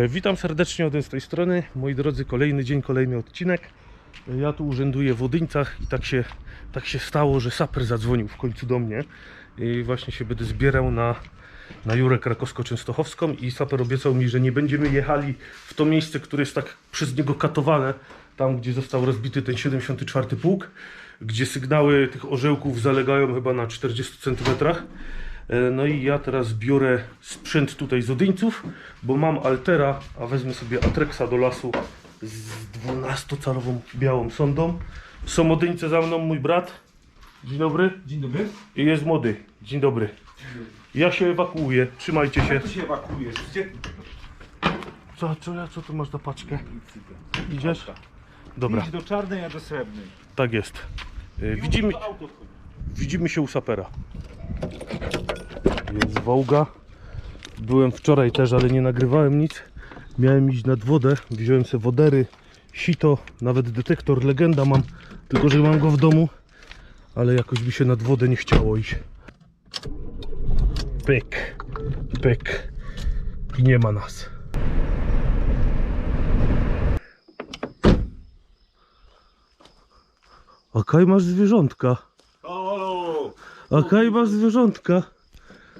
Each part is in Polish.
E, Witam serdecznie Odyn z tej strony. Moi drodzy, kolejny dzień, kolejny odcinek. E, Ja tu urzęduję w Odyńcach i tak się, tak się stało, że saper zadzwonił w końcu do mnie. I właśnie się będę zbierał na, na Jurę Krakowsko-Częstochowską i saper obiecał mi, że nie będziemy jechali w to miejsce, które jest tak przez niego katowane, tam gdzie został rozbity ten 74 pułk, gdzie sygnały tych orzełków zalegają chyba na 40 centymetrach. E, No i ja teraz biorę sprzęt tutaj z Odyńców, bo mam Altera, a wezmę sobie Atrexa do lasu z 12-calową białą sondą. Są Odyńce za mną, mój brat. Dzień dobry. Dzień dobry. I jest młody. Dzień dobry. Ja się ewakuuję. Trzymajcie się. Jak się ewakuujesz? Gdzie? Co, co, ja- co tu masz za paczkę? Idziesz? Dobra, Idź do czarnej, a do srebrnej. tak jest. E, Widzimy, widzimy się u sapera. Jest Wołga. Byłem wczoraj też, ale nie nagrywałem nic. Miałem iść nad wodę. Wziąłem sobie wodery, sito, nawet detektor legenda mam, tylko że mam go w domu. Ale jakoś mi się nad wodę nie chciało iść. Pyk, pyk. I nie ma nas. A kaj masz zwierzątka. A kaj masz zwierzątka.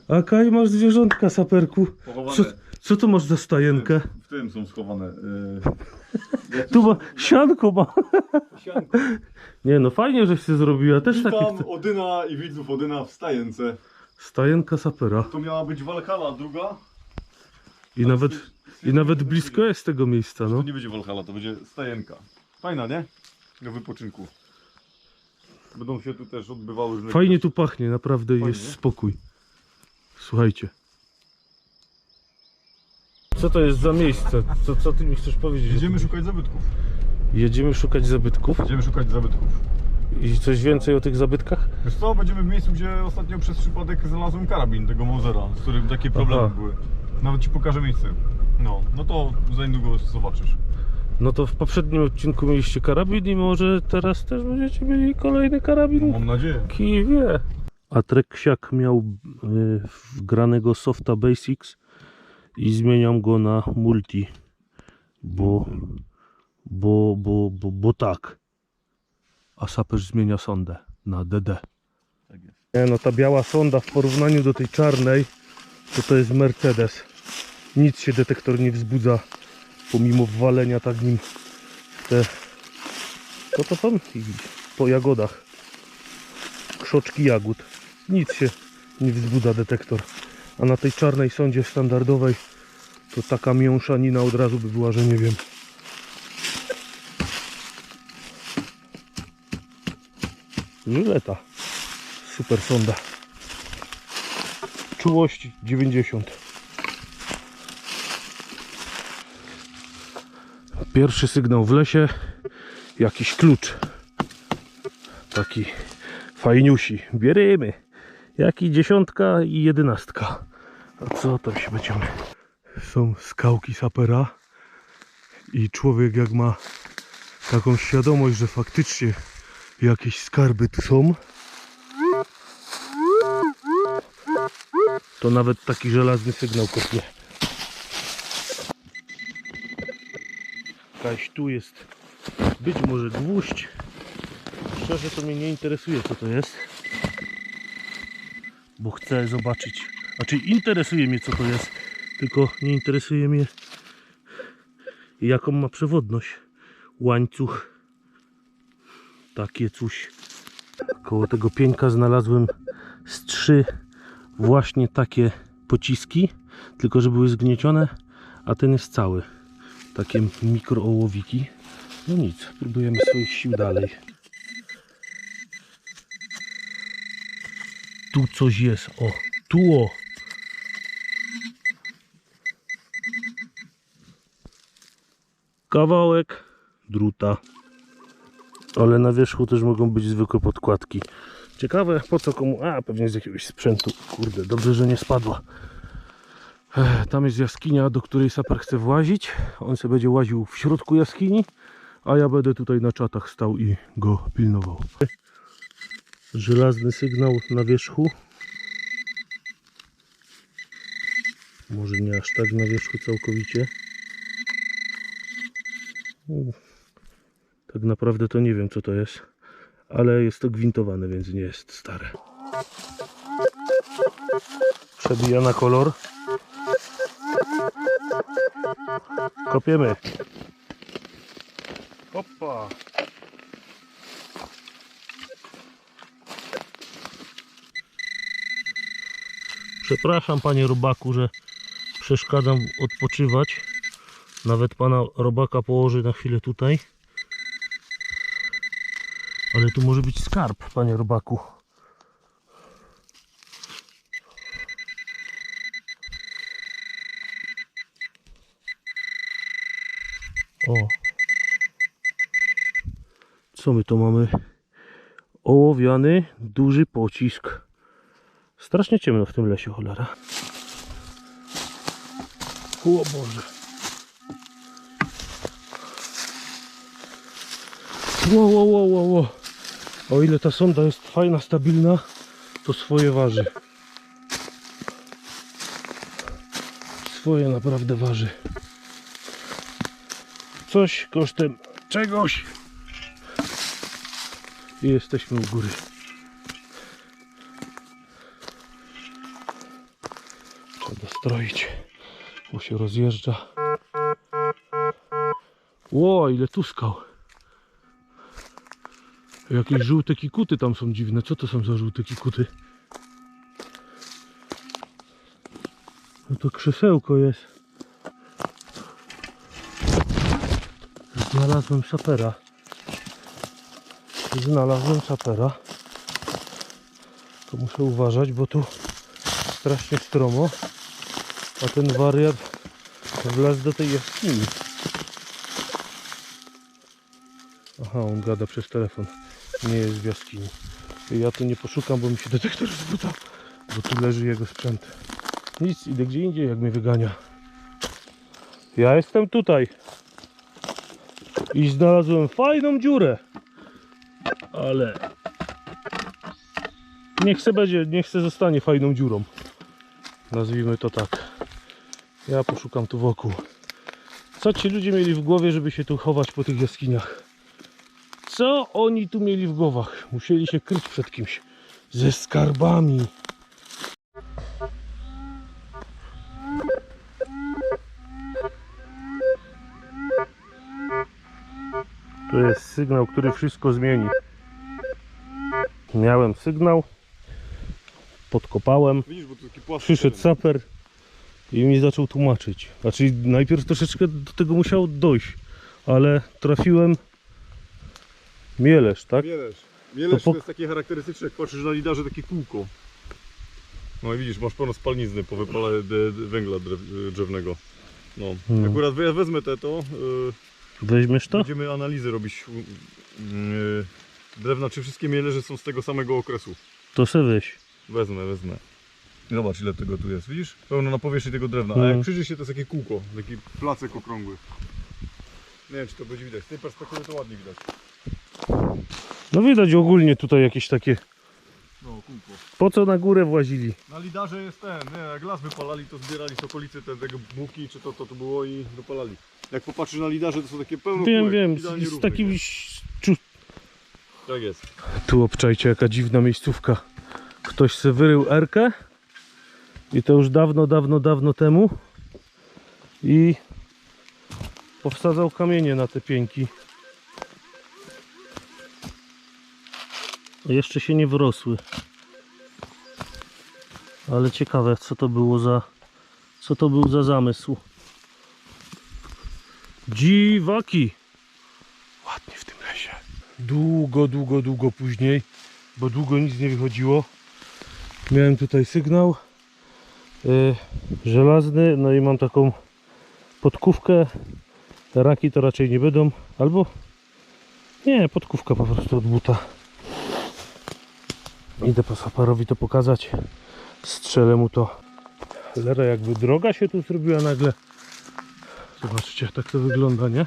A kaj masz zwierzątka, saperku. Pochowane Co, co to masz za stajenkę? w tym są schowane. Yy, Tu ma, sianko ma. Sianko. Nie no, fajnie, żeś się zrobiła. Też witam chcę. Odyna i widzów Odyna w stajence. Stajenka sapera. To miała być Walhalla druga. I nawet, i nawet blisko jest tego miejsca, To no. nie będzie Walhalla, to będzie stajenka. Fajna, nie? Do wypoczynku. Będą się tu też odbywały różne... Fajnie tu pachnie, naprawdę Fajnie, jest spokój. Słuchajcie. Co to jest za miejsce? Co, co ty mi chcesz powiedzieć? Jedziemy szukać zabytków. Jedziemy szukać zabytków. Będziemy szukać zabytków. I coś więcej o tych zabytkach? Wiesz co, będziemy w miejscu, gdzie ostatnio przez przypadek znalazłem karabin tego Mausera, z którym takie problemy Aha. były. Nawet ci pokażę miejsce. No, no to za niedługo zobaczysz. No to w poprzednim odcinku mieliście karabin i może teraz też będziecie mieli kolejny karabin. Mam nadzieję. Kij wie. A Treksiak miał y, wgranego softa Basics i zmieniam go na multi, bo, bo, bo, bo, bo tak. A saperz zmienia sondę na DD. Tak jest. Nie no, ta biała sonda w porównaniu do tej czarnej, to to jest Mercedes. Nic się detektor nie wzbudza, pomimo wwalenia tak nim te... Co to są? Po jagodach. Krzoczki jagód. Nic się nie wzbudza detektor. A na tej czarnej sondzie standardowej to taka miąszanina od razu by była, że nie wiem. Żyleta. Super sonda. Czułość 90. Pierwszy sygnał w lesie. Jakiś klucz. Taki fajniusi. Bierzemy. Jaki dziesiątka i jedenastka. A co tam się będziemy? Są skałki sapera. I człowiek jak ma taką świadomość, że faktycznie jakieś skarby tu są, to nawet taki żelazny sygnał kopnie. Jakaś tu jest być może gwóźdź. Szczerze to mnie nie interesuje co to jest. Bo chcę zobaczyć. Znaczy interesuje mnie co to jest. Tylko nie interesuje mnie jaką ma przewodność. Łańcuch. Takie coś. Koło tego pieńka znalazłem z trzy właśnie takie pociski, tylko że były zgniecione, a ten jest cały. Takie mikroołowiki. No nic, próbujemy swoich sił dalej. Tu coś jest, o, tu o. Kawałek druta. Ale na wierzchu też mogą być zwykłe podkładki. Ciekawe po co komu. A pewnie z jakiegoś sprzętu. Kurde, dobrze, że nie spadła. Tam jest jaskinia, do której saper chce włazić. On sobie będzie łaził w środku jaskini, a ja będę tutaj na czatach stał i go pilnował. Żelazny sygnał na wierzchu. Może nie aż tak na wierzchu całkowicie. Tak naprawdę to nie wiem co to jest, ale jest to gwintowane, więc nie jest stare. Przebija na kolor. Kopiemy. Opa. Przepraszam panie robaku, że przeszkadzam odpoczywać. Nawet pana robaka położy na chwilę tutaj. Ale tu może być skarb, panie robaku. O. Co my tu mamy? Ołowiany, duży pocisk. Strasznie ciemno w tym lesie, cholera. O Boże. Ło, ło, ło. O ile ta sonda jest fajna, stabilna, to swoje waży. Swoje naprawdę waży. Coś kosztem czegoś. I jesteśmy u góry. Trzeba dostroić, bo się rozjeżdża. Ło, ile tu skał. Jakieś żółte kikuty tam są dziwne. Co to są za żółte kikuty? No to krzesełko jest. Znalazłem sapera. Znalazłem sapera. To muszę uważać, bo tu strasznie stromo. A ten wariat wlazł do tej jaskini. Aha, on gada przez telefon. Nie jest w jaskini. Ja tu nie poszukam, bo mi się detektor zbuta. Bo tu leży jego sprzęt. Nic, idę gdzie indziej, jak mnie wygania. Ja jestem tutaj. I znalazłem fajną dziurę. Ale... Niech se będzie, niech se zostanie fajną dziurą. Nazwijmy to tak. Ja poszukam tu wokół. Co ci ludzie mieli w głowie, żeby się tu chować po tych jaskiniach? Co oni tu mieli w głowach? Musieli się kryć przed kimś. Ze skarbami. To jest sygnał, który wszystko zmieni. Miałem sygnał. Podkopałem. Widzisz, bo to taki płaski Przyszedł saper i mi zaczął tłumaczyć. Znaczy najpierw troszeczkę do tego musiało dojść, ale trafiłem mielesz, tak? Mielesz. Mielesz To to, po- jest takie charakterystyczne, jak patrzysz na lidarze, takie kółko. No i widzisz, masz pełno spalnizny po wypale de, de, węgla drew, drzewnego. No. No. Akurat we- wezmę te to, yy, Weźmiesz to? będziemy analizy robić yy, drewna, czy wszystkie mielerze są z tego samego okresu. To se weź. Wezmę, wezmę. Zobacz ile tego tu jest, widzisz? Pełno na powierzchni tego drewna, a Mhm. jak przyjrzy się to jest takie kółko, taki placek okrągły. Nie wiem czy to będzie widać, z tej perspektywy to ładnie widać. No widać ogólnie tutaj jakieś takie. No, kółko. Po co na górę włazili? Na lidarze jest ten, nie, jak las wypalali, to zbierali z okolicy te, tego buki, czy to, to, to było i dopalali. Jak popatrzysz na lidarze, to są takie pełno Wiem, kółek, wiem, idealnie z równych, takim. nie? Tak jest. Tu obczajcie, jaka dziwna miejscówka. Ktoś se wyrył erkę i to już dawno, dawno, dawno temu i powsadzał kamienie na te pieńki. Jeszcze się nie wyrosły. Ale ciekawe, co to było za co to był za zamysł. Dziwaki! Ładnie w tym lesie. Długo, długo, długo później, bo długo nic nie wychodziło. Miałem tutaj sygnał yy, żelazny, no i mam taką podkówkę. Raki to raczej nie będą, albo nie, podkówka po prostu od buta. Idę po saparowi to pokazać. Strzelę mu to. Cholera, jakby droga się tu zrobiła nagle. Zobaczcie, tak to wygląda, nie?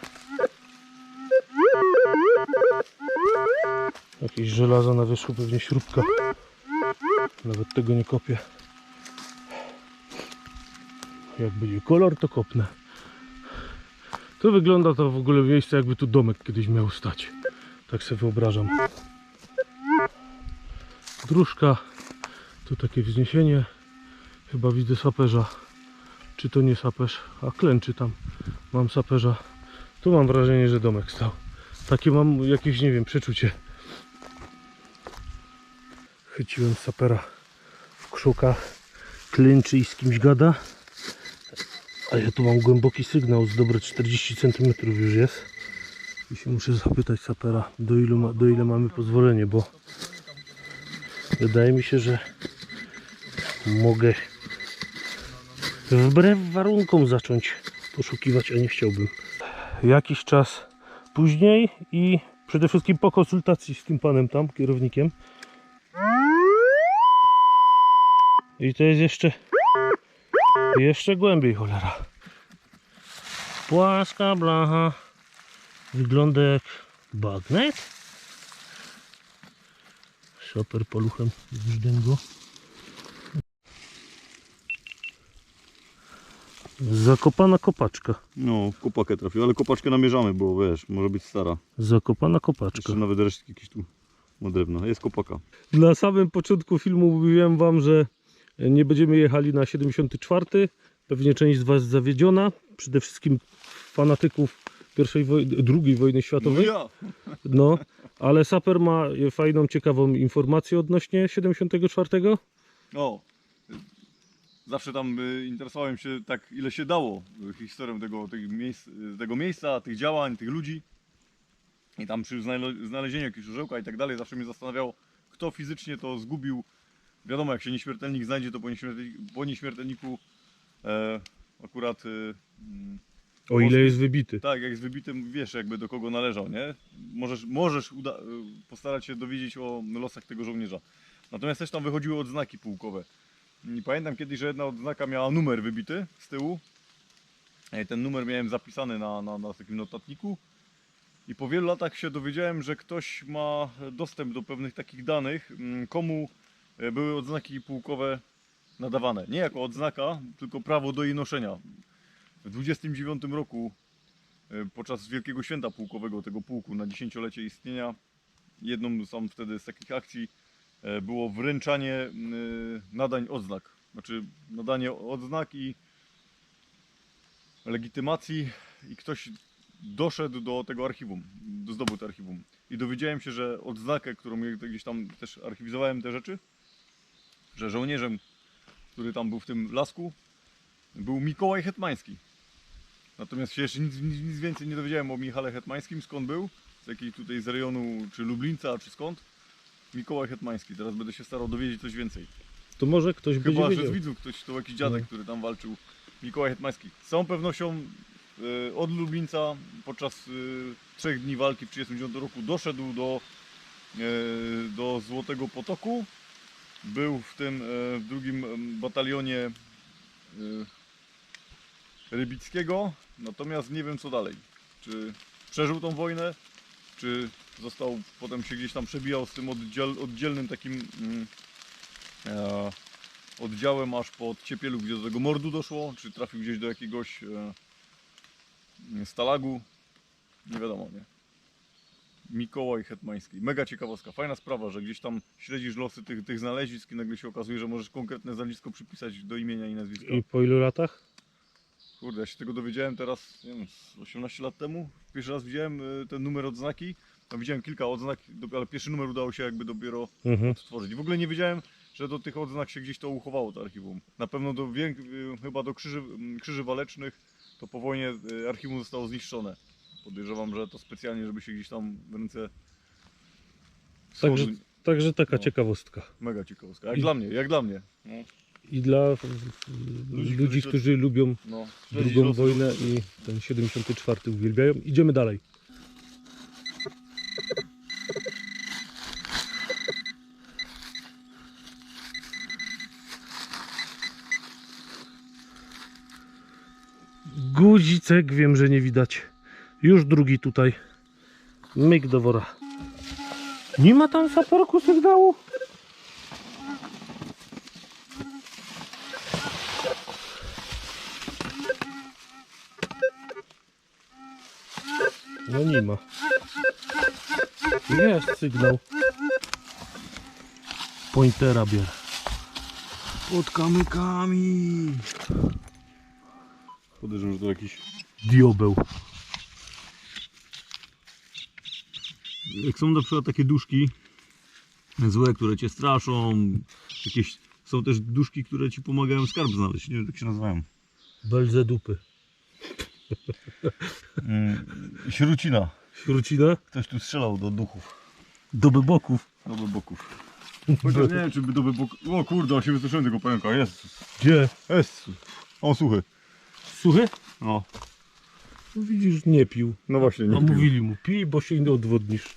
Jakieś żelazo na wierzchu, pewnie śrubka. Nawet tego nie kopię. Jak będzie kolor, to kopnę. To wygląda to w ogóle miejsce jakby tu domek kiedyś miał stać. Tak sobie wyobrażam. Dróżka. Tu takie wzniesienie. Chyba widzę saperza. Czy to nie saperz? A klęczy tam. Mam saperza. Tu mam wrażenie, że domek stał. Takie mam jakieś, nie wiem, przeczucie. Chyciłem sapera w krzukach. Klęczy i z kimś gada. A ja tu mam głęboki sygnał z dobre 40 cm już jest. I się muszę zapytać sapera, do, ilu ma, do ile mamy pozwolenie, bo wydaje mi się, że mogę wbrew warunkom zacząć poszukiwać, a nie chciałbym. Jakiś czas później i przede wszystkim po konsultacji z tym panem tam, kierownikiem. I to jest jeszcze jeszcze głębiej cholera. Płaska blacha. Wygląda jak bagnet. Szoper poluchem brzdęgo. Zakopana kopaczka. No, w kopakę trafił, ale kopaczkę namierzamy, bo wiesz, może być stara. Zakopana kopaczka. Jeszcze nawet resztki jakieś tu drewna. Jest kopaka. Na samym początku filmu mówiłem wam, że nie będziemy jechali na 74. Pewnie część z was zawiedziona. Przede wszystkim fanatyków pierwszej wojny, drugiej wojny światowej. ja! No, ale Saper ma fajną, ciekawą informację odnośnie 74. O! Zawsze tam y, interesowałem się tak ile się dało y, historią tego, tych miejsc, y, tego miejsca, tych działań, tych ludzi. I tam przy znale- znalezieniu jakiegoś orzełka i tak dalej zawsze mnie zastanawiało, kto fizycznie to zgubił. Wiadomo, jak się nieśmiertelnik znajdzie, to po, nieśmiertelniku, po nieśmiertelniku e, akurat... Mm, O ile jest wybity. tak, jak z wybitym wiesz jakby do kogo należał, nie? Możesz, możesz uda- y, postarać się dowiedzieć o losach tego żołnierza. Natomiast też tam wychodziły odznaki pułkowe. I pamiętam kiedyś, że jedna odznaka miała numer wybity z tyłu. I ten numer miałem zapisany na, na, na takim notatniku. I po wielu latach się dowiedziałem, że ktoś ma dostęp do pewnych takich danych, mm, komu e, były odznaki pułkowe nadawane. Nie jako odznaka, tylko prawo do jej noszenia. W 29 roku e, podczas Wielkiego Święta Pułkowego tego pułku na dziesięciolecie istnienia. Jedną są wtedy z takich akcji e, było wręczanie e, nadań odznak. Znaczy nadanie odznak i legitymacji i ktoś doszedł do tego archiwum, do zdobył archiwum. I dowiedziałem się, że odznakę, którą gdzieś tam też archiwizowałem te rzeczy, że żołnierzem, który tam był w tym lasku, był Mikołaj Hetmański. Natomiast się jeszcze nic, nic, nic więcej nie dowiedziałem o Michale Hetmańskim, skąd był, z jakiej tutaj z rejonu, czy Lublińca, czy skąd. Mikołaj Hetmański, teraz będę się starał dowiedzieć coś więcej. To może ktoś Chyba, będzie że z wiedział. widzów ktoś, to jakiś dziadek, No. który tam walczył. Mikołaj Hetmański. Z całą pewnością y, od Lublińca podczas y, trzech dni walki w 1939 roku doszedł do, y, do Złotego Potoku. Był w tym y, w drugim em, batalionie y, Rybickiego. Natomiast nie wiem co dalej. Czy przeżył tą wojnę, czy został, potem się gdzieś tam przebijał z tym oddziel, oddzielnym takim mm, e, oddziałem aż po Ciepielu, gdzie do tego mordu doszło, czy trafił gdzieś do jakiegoś e, stalagu, nie wiadomo, nie. Mikołaj Hetmański. Mega ciekawostka, fajna sprawa, że gdzieś tam śledzisz losy tych, tych znalezisk i nagle się okazuje, że możesz konkretne znalezisko przypisać do imienia i nazwiska. I po ilu latach? Kurde, ja się tego dowiedziałem teraz, nie wiem, z 18 lat temu. Pierwszy raz widziałem e, ten numer odznaki. Tam widziałem kilka odznak, ale pierwszy numer udało się jakby dopiero Mhm. odtworzyć. I w ogóle nie wiedziałem, że do tych odznak się gdzieś to uchowało, to archiwum. Na pewno do, y, chyba do krzyży, krzyży walecznych to po wojnie y, archiwum zostało zniszczone. Podejrzewam, że to specjalnie, żeby się gdzieś tam w ręce. Także, także taka No. ciekawostka. Mega ciekawostka. Jak I- dla mnie, jak dla mnie. No, I dla Ludzi, ludzi, którzy- którzy lubią no, drugą wojnę i ten 74 uwielbiają. Idziemy dalej. Guzicek wiem, że nie widać. Już drugi tutaj. Myk do wora. Nie ma tam saperku sygnału? No nie ma. Jest sygnał. Pointera bier. Pod kamykami. Podejrzewam, że to jakiś... Diobeł. Jak są na przykład takie duszki złe, które cię straszą, jakieś... Są też duszki, które ci pomagają skarb znaleźć, nie wiem jak się nazywają. Belzedupy. Mm, śrucina. Śrucina? Ktoś tu strzelał do duchów. Doby boków. Do boków. Chociaż nie wiem, czy by do boków... O kurde, się wystraszyłem tego pająka, jest. Gdzie? Jest. O, suchy. Suchy? No. No widzisz, nie pił. No właśnie, A mówili mu, pij, bo się nie odwodnisz.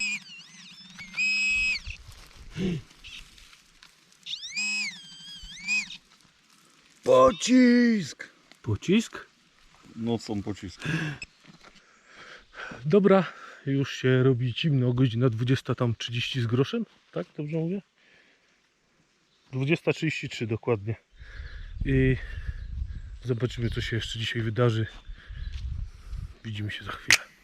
Pocisk! Pocisk? Nocą pocisk. Dobra, już się robi ciemno, godzina 20 tam 30 z groszem, tak? Dobrze mówię? 20.33 dokładnie. I zobaczymy co się jeszcze dzisiaj wydarzy. Widzimy się za chwilę.